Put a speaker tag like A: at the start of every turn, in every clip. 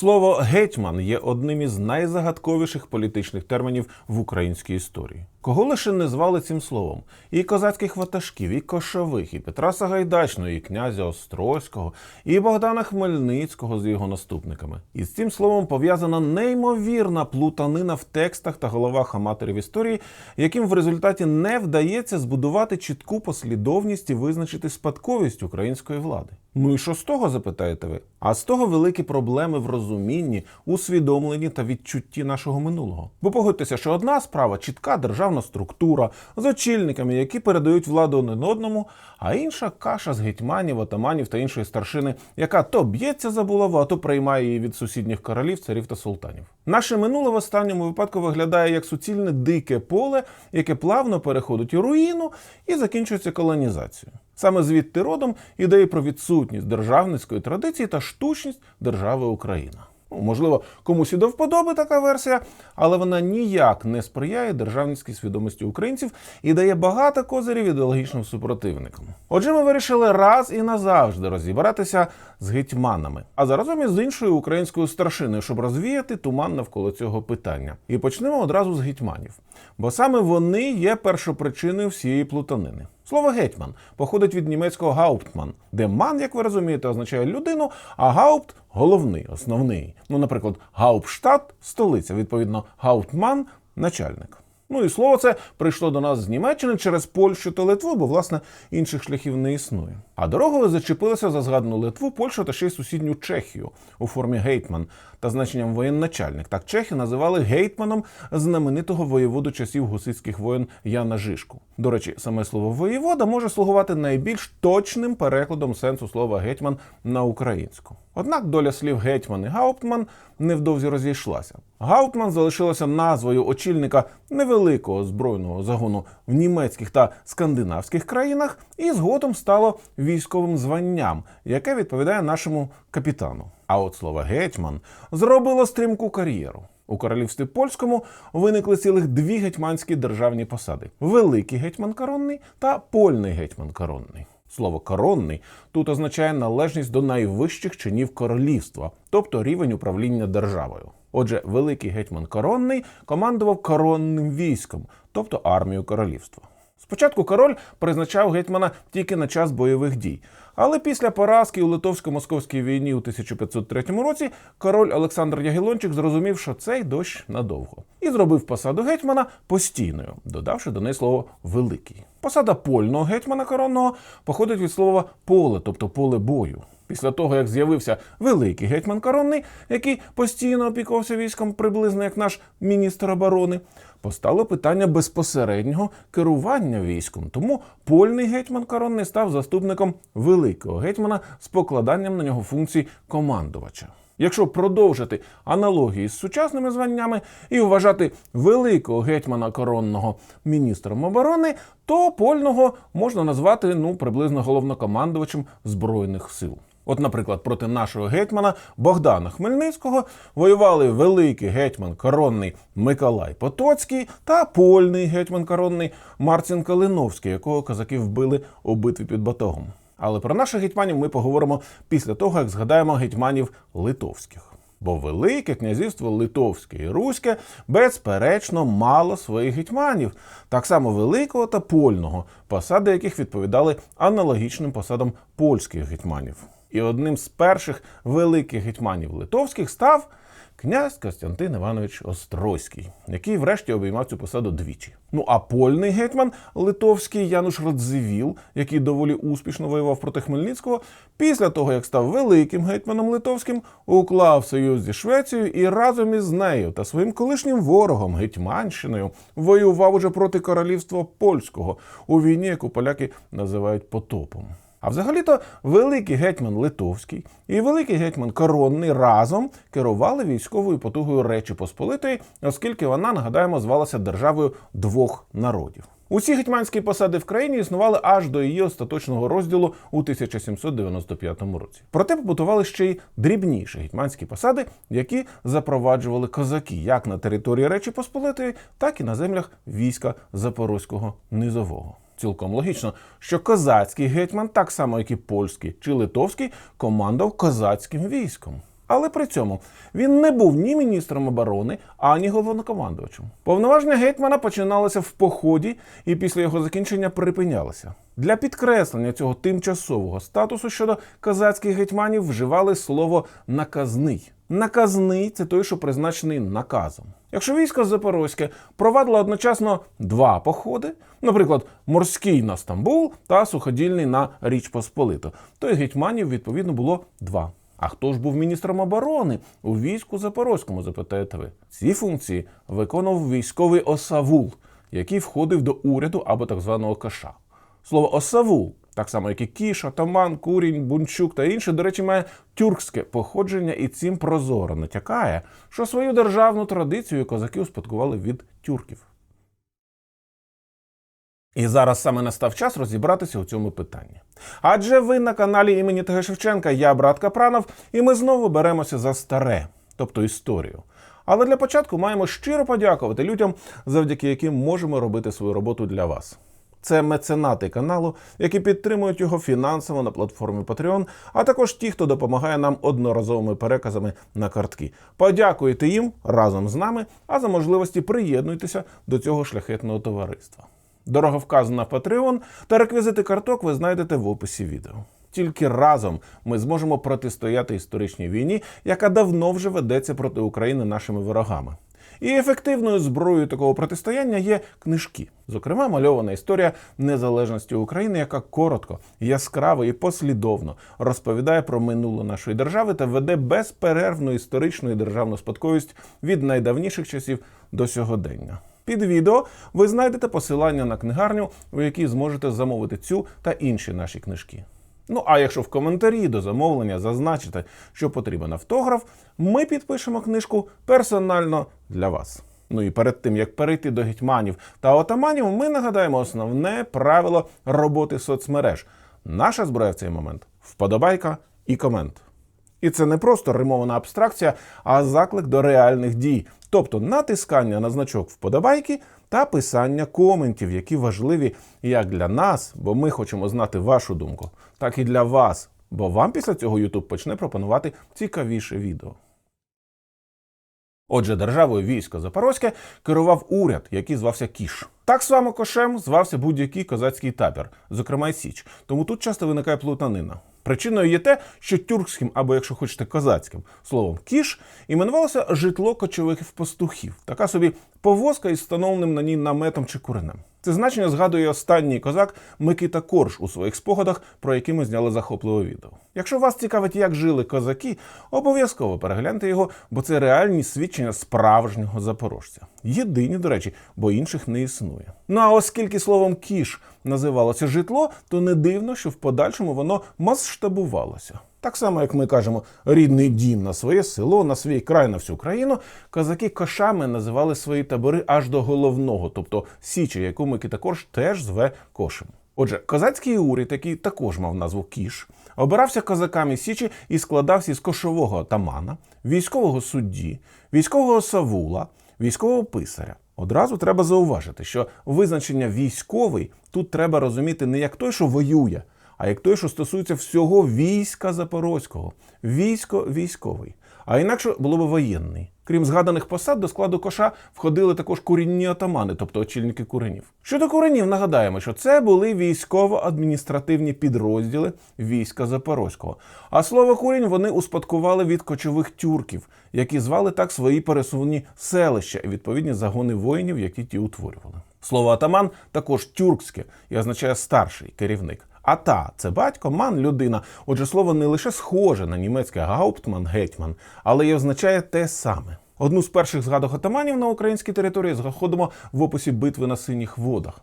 A: Слово гетьман є одним із найзагадковіших політичних термінів в українській історії. Кого лише не звали цим словом: і козацьких ватажків, і кошових, і Петра Сагайдачного, і князя Острозького, і Богдана Хмельницького з його наступниками. І з цим словом пов'язана неймовірна плутанина в текстах та головах аматорів історії, яким в результаті не вдається збудувати чітку послідовність і визначити спадковість української влади. Ну і що з того, запитаєте ви? А з того великі проблеми в розумінні, усвідомленні та відчутті нашого минулого. Бо погодьтеся, що одна справа чітка державна структура з очільниками, які передають владу один одному, а інша каша з гетьманів, атаманів та іншої старшини, яка то б'ється за булаву, а то приймає її від сусідніх королів, царів та султанів. Наше минуле в останньому випадку виглядає як суцільне дике поле, яке плавно переходить у руїну і закінчується колонізацією. Саме звідти родом ідеї про відсутність державницької традиції та штучність держави Україна. Можливо, комусь і до вподоби така версія, але вона ніяк не сприяє державницькій свідомості українців і дає багато козирів ідеологічним супротивникам. Отже, ми вирішили раз і назавжди розібратися з гетьманами, а заразом і з іншою українською старшиною, щоб розвіяти туман навколо цього питання. І почнемо одразу з гетьманів, бо саме вони є першопричиною всієї плутанини. Слово гетьман походить від німецького гауптман, де ман, як ви розумієте, означає людину, а гаупт головний, основний. Ну, наприклад, гауптштадт – столиця, відповідно, гауптман начальник. Ну і слово це прийшло до нас з Німеччини через Польщу та Литву, бо власне інших шляхів не існує. А дорогою зачепилися за згадану Литву, Польщу та ще й сусідню Чехію у формі гейтман та значенням воєнначальник. Так чехи називали гейтманом знаменитого воєводу часів гусицьких воєн Яна Жишку. До речі, саме слово воєвода може слугувати найбільш точним перекладом сенсу слова гетьман на українську. Однак доля слів гетьман і гауптман невдовзі розійшлася. Гауптман залишилася назвою очільника невеликого збройного загону в німецьких та скандинавських країнах, і згодом стало військовим званням, яке відповідає нашому капітану. А от слово гетьман зробило стрімку кар'єру. У королівстві польському виникли цілих дві гетьманські державні посади: великий гетьман коронний та польний гетьман коронний. Слово коронний тут означає належність до найвищих чинів королівства, тобто рівень управління державою. Отже, великий гетьман коронний командував коронним військом, тобто армією королівства. Спочатку король призначав гетьмана тільки на час бойових дій, але після поразки у литовсько-московській війні у 1503 році король Олександр Ягелончик зрозумів, що цей дощ надовго, і зробив посаду гетьмана постійною, додавши до неї слово великий. Посада польного гетьмана коронного походить від слова поле, тобто поле бою. Після того, як з'явився великий гетьман коронний, який постійно опікувався військом, приблизно як наш міністр оборони, постало питання безпосереднього керування військом. Тому польний гетьман коронний став заступником великого гетьмана з покладанням на нього функцій командувача. Якщо продовжити аналогії з сучасними званнями і вважати великого гетьмана коронного міністром оборони, то польного можна назвати ну приблизно головнокомандувачем збройних сил. От, наприклад, проти нашого гетьмана Богдана Хмельницького воювали великий гетьман коронний Миколай Потоцький та польний гетьман коронний Марцин Калиновський, якого козаки вбили у битві під Батогом. Але про наших гетьманів ми поговоримо після того, як згадаємо гетьманів литовських. Бо Велике князівство Литовське і Руське, безперечно, мало своїх гетьманів, так само великого та польного, посади яких відповідали аналогічним посадам польських гетьманів. І одним з перших великих гетьманів литовських став князь Костянтин Іванович Острозький, який врешті обіймав цю посаду двічі. Ну а польний гетьман литовський Януш Радзивіл, який доволі успішно воював проти Хмельницького, після того як став великим гетьманом литовським, уклав союз зі Швецією і разом із нею та своїм колишнім ворогом Гетьманщиною воював уже проти королівства польського у війні, яку поляки називають потопом. А взагалі-то великий гетьман Литовський і великий гетьман Коронний разом керували військовою потугою Речі Посполитої, оскільки вона, нагадаємо, звалася державою двох народів. Усі гетьманські посади в країні існували аж до її остаточного розділу у 1795 році. Проте побутували ще й дрібніші гетьманські посади, які запроваджували козаки як на території Речі Посполитої, так і на землях війська Запорозького низового. Цілком логічно, що козацький гетьман, так само як і польський чи литовський, командував козацьким військом. Але при цьому він не був ні міністром оборони, ані головнокомандувачем. Повноваження гетьмана починалися в поході і після його закінчення припинялися. Для підкреслення цього тимчасового статусу щодо козацьких гетьманів вживали слово наказний. Наказний це той, що призначений наказом. Якщо військо Запорозьке провадило одночасно два походи, наприклад, морський на Стамбул та суходільний на Річ Посполиту, то й гетьманів відповідно було два. А хто ж був міністром оборони у війську Запорозькому, запитаєте ви? Ці функції виконував військовий осавул, який входив до уряду або так званого каша. Слово осавул, так само як і кіш, атаман, курінь, бунчук та інше, до речі, має тюркське походження і цим прозоро натякає, що свою державну традицію козаки успадкували від тюрків. І зараз саме настав час розібратися у цьому питанні. Адже ви на каналі імені Тега Шевченка, я брат Капранов, і ми знову беремося за старе, тобто історію. Але для початку маємо щиро подякувати людям, завдяки яким можемо робити свою роботу для вас. Це меценати каналу, які підтримують його фінансово на платформі Patreon, а також ті, хто допомагає нам одноразовими переказами на картки. Подякуйте їм разом з нами, а за можливості приєднуйтеся до цього шляхетного товариства. Дорога вказана в Patreon та реквізити карток ви знайдете в описі відео. Тільки разом ми зможемо протистояти історичній війні, яка давно вже ведеться проти України нашими ворогами. І ефективною зброєю такого протистояння є книжки, зокрема, мальована історія незалежності України, яка коротко, яскраво і послідовно розповідає про минуле нашої держави та веде безперервну історичну і державну спадковість від найдавніших часів до сьогодення. Під відео ви знайдете посилання на книгарню, у якій зможете замовити цю та інші наші книжки. Ну а якщо в коментарі до замовлення зазначите, що потрібен автограф, ми підпишемо книжку персонально для вас. Ну і перед тим як перейти до гетьманів та отаманів, ми нагадаємо основне правило роботи соцмереж. Наша зброя в цей момент вподобайка і комент. І це не просто римована абстракція, а заклик до реальних дій, тобто натискання на значок вподобайки та писання коментів, які важливі як для нас, бо ми хочемо знати вашу думку, так і для вас, бо вам після цього YouTube почне пропонувати цікавіше відео. Отже, державою військо Запорозьке керував уряд, який звався Кіш. Так само кошем звався будь-який козацький табір, зокрема й Січ. Тому тут часто виникає плутанина. Причиною є те, що тюркським, або якщо хочете, козацьким словом кіш іменувалося житло кочових пастухів, така собі повозка із встановленим на ній наметом чи куренем. Це значення згадує останній козак Микита Корж у своїх спогадах, про які ми зняли захопливе відео. Якщо вас цікавить, як жили козаки, обов'язково перегляньте його, бо це реальні свідчення справжнього запорожця. Єдині, до речі, бо інших не існує. Ну а оскільки словом кіш називалося житло, то не дивно, що в подальшому воно масштабувалося. Так само, як ми кажемо, рідний дім на своє село, на свій край, на всю країну, козаки кошами називали свої табори аж до головного, тобто Січі, яку Микита Корж теж зве кошем. Отже, козацький уряд, який також мав назву Кіш, обирався козаками Січі і складався із кошового атамана, військового судді, військового савула, військового писаря. Одразу треба зауважити, що визначення військовий тут треба розуміти не як той, що воює, а як той, що стосується всього війська Запорозького. Військо військовий. А інакше було б воєнний. Крім згаданих посад, до складу коша входили також курінні отамани, тобто очільники куренів. Щодо куренів, нагадаємо, що це були військово-адміністративні підрозділи війська Запорозького. А слово курінь вони успадкували від кочових тюрків, які звали так свої пересувні селища і відповідні загони воїнів, які ті утворювали. Слово атаман також тюркське і означає старший керівник. Ата це батько, ман людина. Отже, слово не лише схоже на німецьке гауптман, гетьман, але й означає те саме. Одну з перших згадок атаманів на українській території знаходимо в описі битви на синіх водах.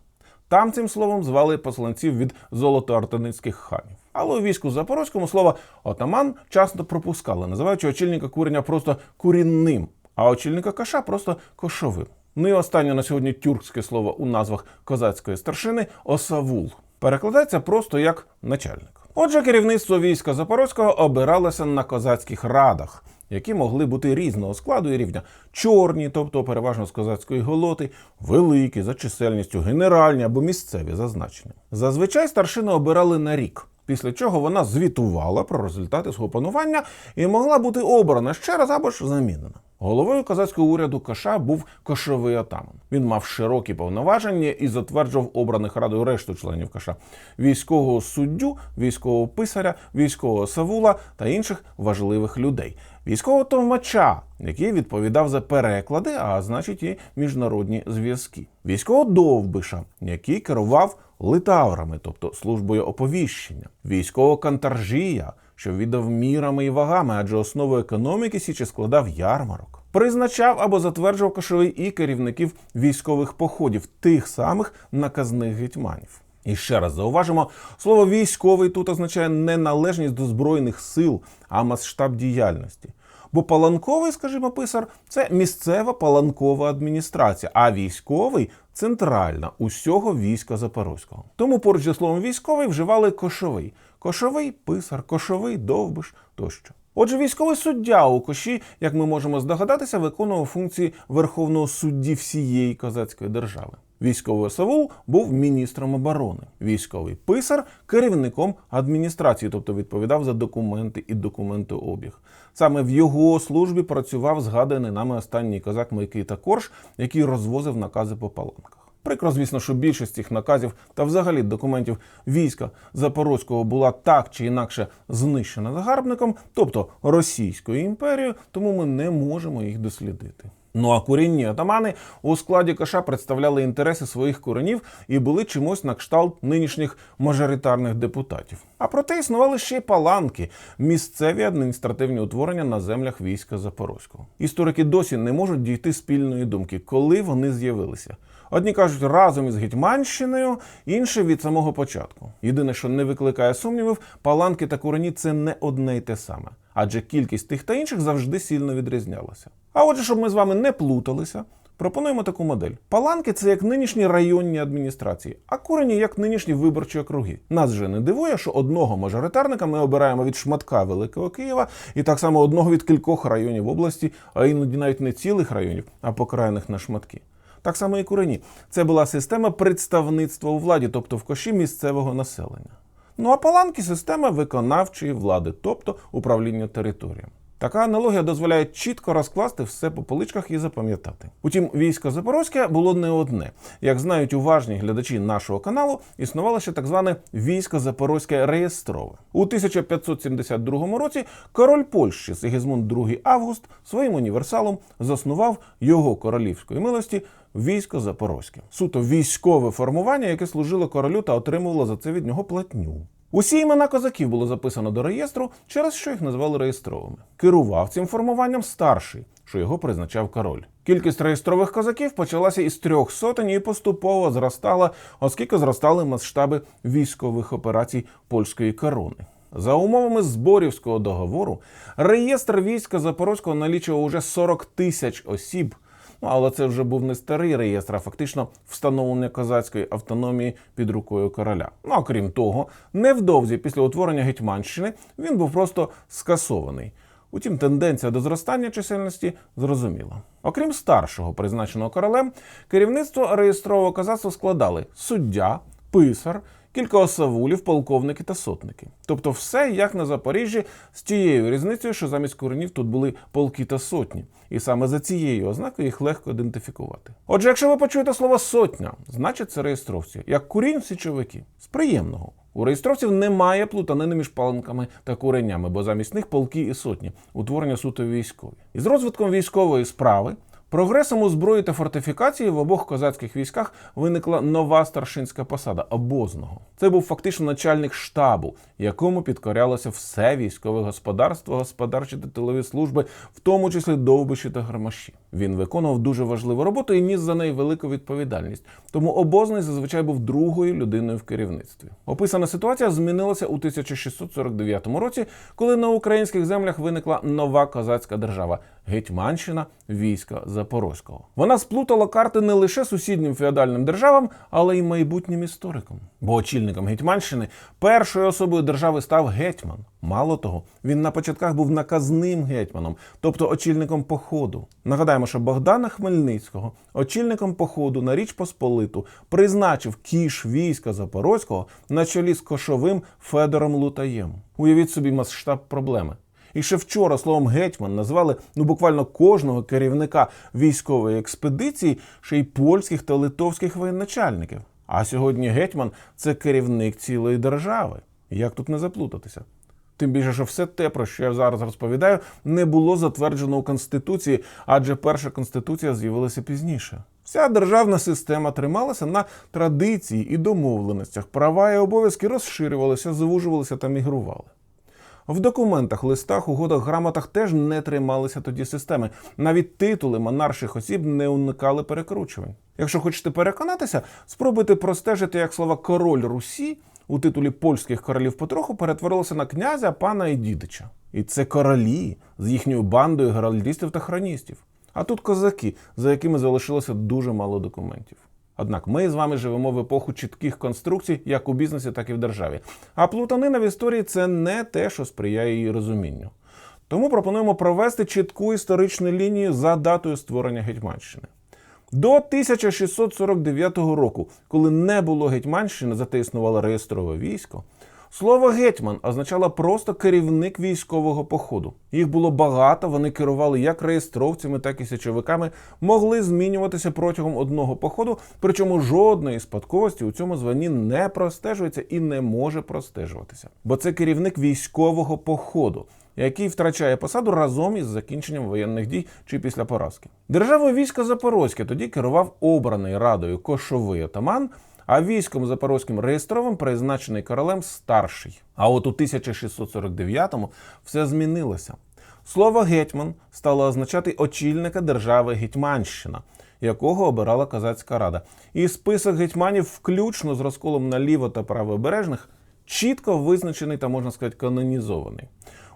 A: Там цим словом звали посланців від золотоартаницьких ханів. Але у війську Запорозькому слово отаман часто пропускали, називаючи очільника куреня просто курінним, а очільника каша просто кошовим. Ну і останнє на сьогодні тюркське слово у назвах козацької старшини осавул. Перекладається просто як начальник. Отже, керівництво війська Запорозького обиралося на козацьких радах, які могли бути різного складу і рівня: чорні, тобто переважно з козацької голоти, великі за чисельністю, генеральні або місцеві зазначення. Зазвичай старшини обирали на рік. Після чого вона звітувала про результати свого панування і могла бути обрана ще раз або ж замінена. Головою козацького уряду Каша був кошовий атаман. Він мав широкі повноваження і затверджував обраних радою решту членів каша військового суддю, військового писаря, військового савула та інших важливих людей. Військового товмача, який відповідав за переклади, а значить і міжнародні зв'язки. Військового довбиша, який керував литаврами, тобто службою оповіщення, військового кантаржія, що віддав мірами і вагами, адже основу економіки Січі складав ярмарок. Призначав або затверджував кошовий і керівників військових походів, тих самих наказних гетьманів. І ще раз зауважимо, слово військовий тут означає не належність до збройних сил, а масштаб діяльності. Бо паланковий, скажімо, писар це місцева паланкова адміністрація, а військовий центральна усього війська Запорозького. Тому поруч зі словом військовий вживали кошовий, кошовий писар, кошовий довбиш тощо. Отже, військовий суддя у коші, як ми можемо здогадатися, виконував функції верховного судді всієї козацької держави. Військовий Савул був міністром оборони, військовий писар керівником адміністрації, тобто відповідав за документи і документообіг. Саме в його службі працював згаданий нами останній козак Микита Корж, який розвозив накази по паланках. Прикро, звісно, що більшість цих наказів та взагалі документів війська Запорозького була так чи інакше знищена загарбником, тобто Російською імперією, тому ми не можемо їх дослідити. Ну а корінні атамани у складі каша представляли інтереси своїх коренів і були чимось на кшталт нинішніх мажоритарних депутатів. А проте існували ще й паланки, місцеві адміністративні утворення на землях війська Запорозького. Історики досі не можуть дійти спільної думки, коли вони з'явилися. Одні кажуть разом із Гетьманщиною, інші від самого початку. Єдине, що не викликає сумнівів, паланки та курені це не одне й те саме, адже кількість тих та інших завжди сильно відрізнялася. А отже, щоб ми з вами не плуталися, пропонуємо таку модель. Паланки це як нинішні районні адміністрації, а курені як нинішні виборчі округи. Нас же не дивує, що одного мажоритарника ми обираємо від шматка Великого Києва, і так само одного від кількох районів області, а іноді навіть не цілих районів, а покраєних на шматки. Так само і курені. Це була система представництва у владі, тобто в коші місцевого населення. Ну а паланки система виконавчої влади, тобто управління територієм. Така аналогія дозволяє чітко розкласти все по поличках і запам'ятати. Утім, військо Запорозьке було не одне. Як знають уважні глядачі нашого каналу, існувало ще так зване військо Запорозьке реєстрове. У 1572 році король Польщі Сигізмунд II Август своїм універсалом заснував його королівської милості військо Запорозьке. Суто військове формування, яке служило королю та отримувало за це від нього платню. Усі імена козаків було записано до реєстру, через що їх назвали реєстровими. Керував цим формуванням старший, що його призначав король. Кількість реєстрових козаків почалася із трьох сотень і поступово зростала, оскільки зростали масштаби військових операцій польської корони. За умовами зборівського договору, реєстр війська Запорозького налічував уже 40 тисяч осіб. Ну, але це вже був не старий реєстр, а фактично встановлення козацької автономії під рукою короля. Ну а крім того, невдовзі після утворення Гетьманщини він був просто скасований. Утім, тенденція до зростання чисельності зрозуміла. Окрім старшого, призначеного королем, керівництво реєстрового козацтва складали суддя, писар, кілька осавулів, полковники та сотники. Тобто все як на Запоріжжі, з тією різницею, що замість коренів тут були полки та сотні. І саме за цією ознакою їх легко ідентифікувати. Отже, якщо ви почуєте слово сотня, значить це реєстровці, як курінь січовики. З приємного. У реєстровців немає плутанини між паланками та куренями, бо замість них полки і сотні, утворення суто військові. І з розвитком військової справи Прогресом у зброї та фортифікації в обох козацьких військах виникла нова старшинська посада обозного. Це був фактично начальник штабу, якому підкорялося все військове господарство, господарчі та тилові служби, в тому числі довбиші та гармаші. Він виконував дуже важливу роботу і ніс за неї велику відповідальність. Тому обозний зазвичай був другою людиною в керівництві. Описана ситуація змінилася у 1649 році, коли на українських землях виникла нова козацька держава Гетьманщина війська Запорозького. Вона сплутала карти не лише сусіднім феодальним державам, але й майбутнім історикам. Бо очільником Гетьманщини першою особою держави став гетьман. Мало того, він на початках був наказним гетьманом, тобто очільником походу. Нагадаємо, що Богдана Хмельницького очільником походу на Річ Посполиту призначив кіш війська Запорозького на чолі з кошовим Федором Лутаєм. Уявіть собі масштаб проблеми. І ще вчора словом гетьман назвали ну буквально кожного керівника військової експедиції, ще й польських та литовських воєначальників. А сьогодні гетьман це керівник цілої держави. Як тут не заплутатися? Тим більше, що все те, про що я зараз розповідаю, не було затверджено у Конституції, адже перша конституція з'явилася пізніше. Вся державна система трималася на традиції і домовленостях. Права і обов'язки розширювалися, звужувалися та мігрували. В документах, листах, угодах, грамотах теж не трималися тоді системи. Навіть титули монарших осіб не уникали перекручувань. Якщо хочете переконатися, спробуйте простежити, як слова король Русі у титулі польських королів потроху перетворилося на князя, пана і дідича. І це королі з їхньою бандою геральдістів та хроністів. А тут козаки, за якими залишилося дуже мало документів. Однак ми з вами живемо в епоху чітких конструкцій, як у бізнесі, так і в державі. А плутанина в історії це не те, що сприяє її розумінню. Тому пропонуємо провести чітку історичну лінію за датою створення Гетьманщини. До 1649 року, коли не було Гетьманщини, зате існувало реєстрове військо. Слово гетьман означало просто керівник військового походу. Їх було багато, вони керували як реєстровцями, так і січовиками, могли змінюватися протягом одного походу, причому жодної спадковості у цьому званні не простежується і не може простежуватися. Бо це керівник військового походу. Який втрачає посаду разом із закінченням воєнних дій чи після поразки. Державою війська Запорозьке тоді керував обраний радою кошовий отаман, а військом запорозьким реєстровим призначений королем старший. А от у 1649-му все змінилося. Слово гетьман стало означати очільника держави Гетьманщина, якого обирала козацька рада. І список гетьманів, включно з розколом на ліво та правобережних, чітко визначений та можна сказати канонізований.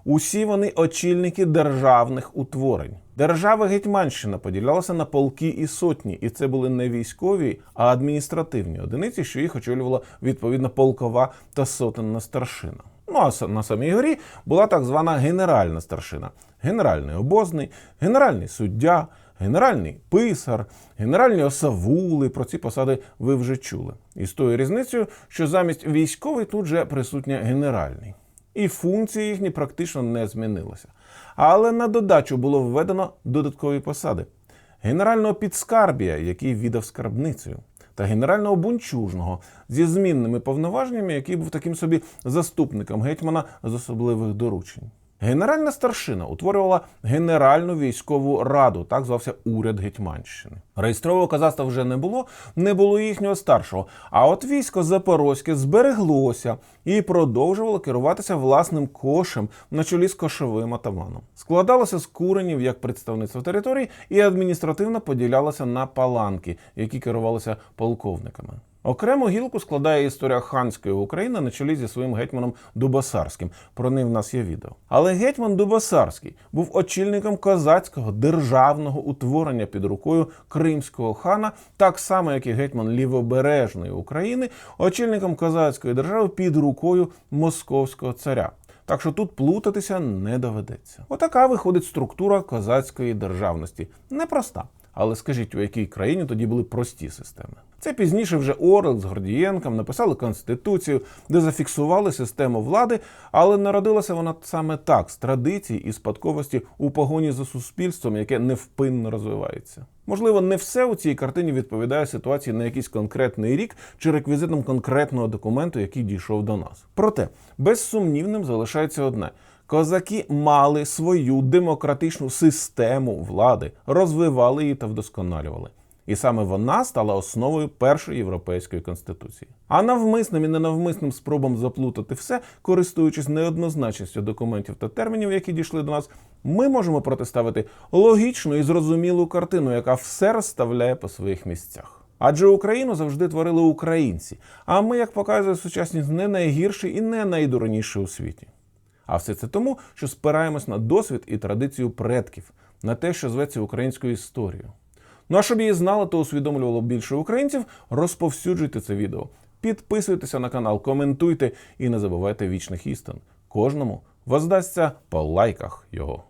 A: Усі вони очільники державних утворень. Держава Гетьманщина поділялася на полки і сотні, і це були не військові, а адміністративні одиниці, що їх очолювала відповідно полкова та сотенна старшина. Ну а на самій горі була так звана генеральна старшина, генеральний обозний, генеральний суддя, генеральний писар, генеральні осавули. Про ці посади ви вже чули. І з тою різницею, що замість військовий тут же присутня генеральний і функції їхні практично не змінилися. Але на додачу було введено додаткові посади: генерального підскарбія, який віддав скарбницею, та генерального бунчужного зі змінними повноваженнями, який був таким собі заступником гетьмана з особливих доручень. Генеральна старшина утворювала Генеральну військову раду, так звався уряд Гетьманщини. Реєстрового казацтва вже не було, не було їхнього старшого. А от військо Запорозьке збереглося і продовжувало керуватися власним кошем на чолі з кошовим атаманом. Складалося з куренів як представництво територій і адміністративно поділялося на паланки, які керувалися полковниками. Окрему гілку складає історія ханської України на чолі зі своїм гетьманом Дубасарським. Про неї в нас є відео. Але гетьман Дубасарський був очільником козацького державного утворення під рукою кримського хана, так само як і гетьман Лівобережної України, очільником козацької держави під рукою московського царя. Так що тут плутатися не доведеться. Отака виходить структура козацької державності. Непроста. Але скажіть, у якій країні тоді були прості системи? Це пізніше вже Орел з Гордієнком написали конституцію, де зафіксували систему влади, але народилася вона саме так з традицій і спадковості у погоні за суспільством, яке невпинно розвивається. Можливо, не все у цій картині відповідає ситуації на якийсь конкретний рік чи реквізитом конкретного документу, який дійшов до нас. Проте безсумнівним залишається одне. Козаки мали свою демократичну систему влади, розвивали її та вдосконалювали. І саме вона стала основою першої європейської конституції. А навмисним і ненавмисним спробам заплутати все, користуючись неоднозначністю документів та термінів, які дійшли до нас, ми можемо протиставити логічну і зрозумілу картину, яка все розставляє по своїх місцях. Адже Україну завжди творили українці. А ми, як показує сучасність, не найгірші і не найдурніші у світі. А все це тому, що спираємось на досвід і традицію предків, на те, що зветься українською історією. Ну а щоб її знали та усвідомлювало більше українців, розповсюджуйте це відео. Підписуйтеся на канал, коментуйте і не забувайте вічних істин. Кожному воздасться по лайках його.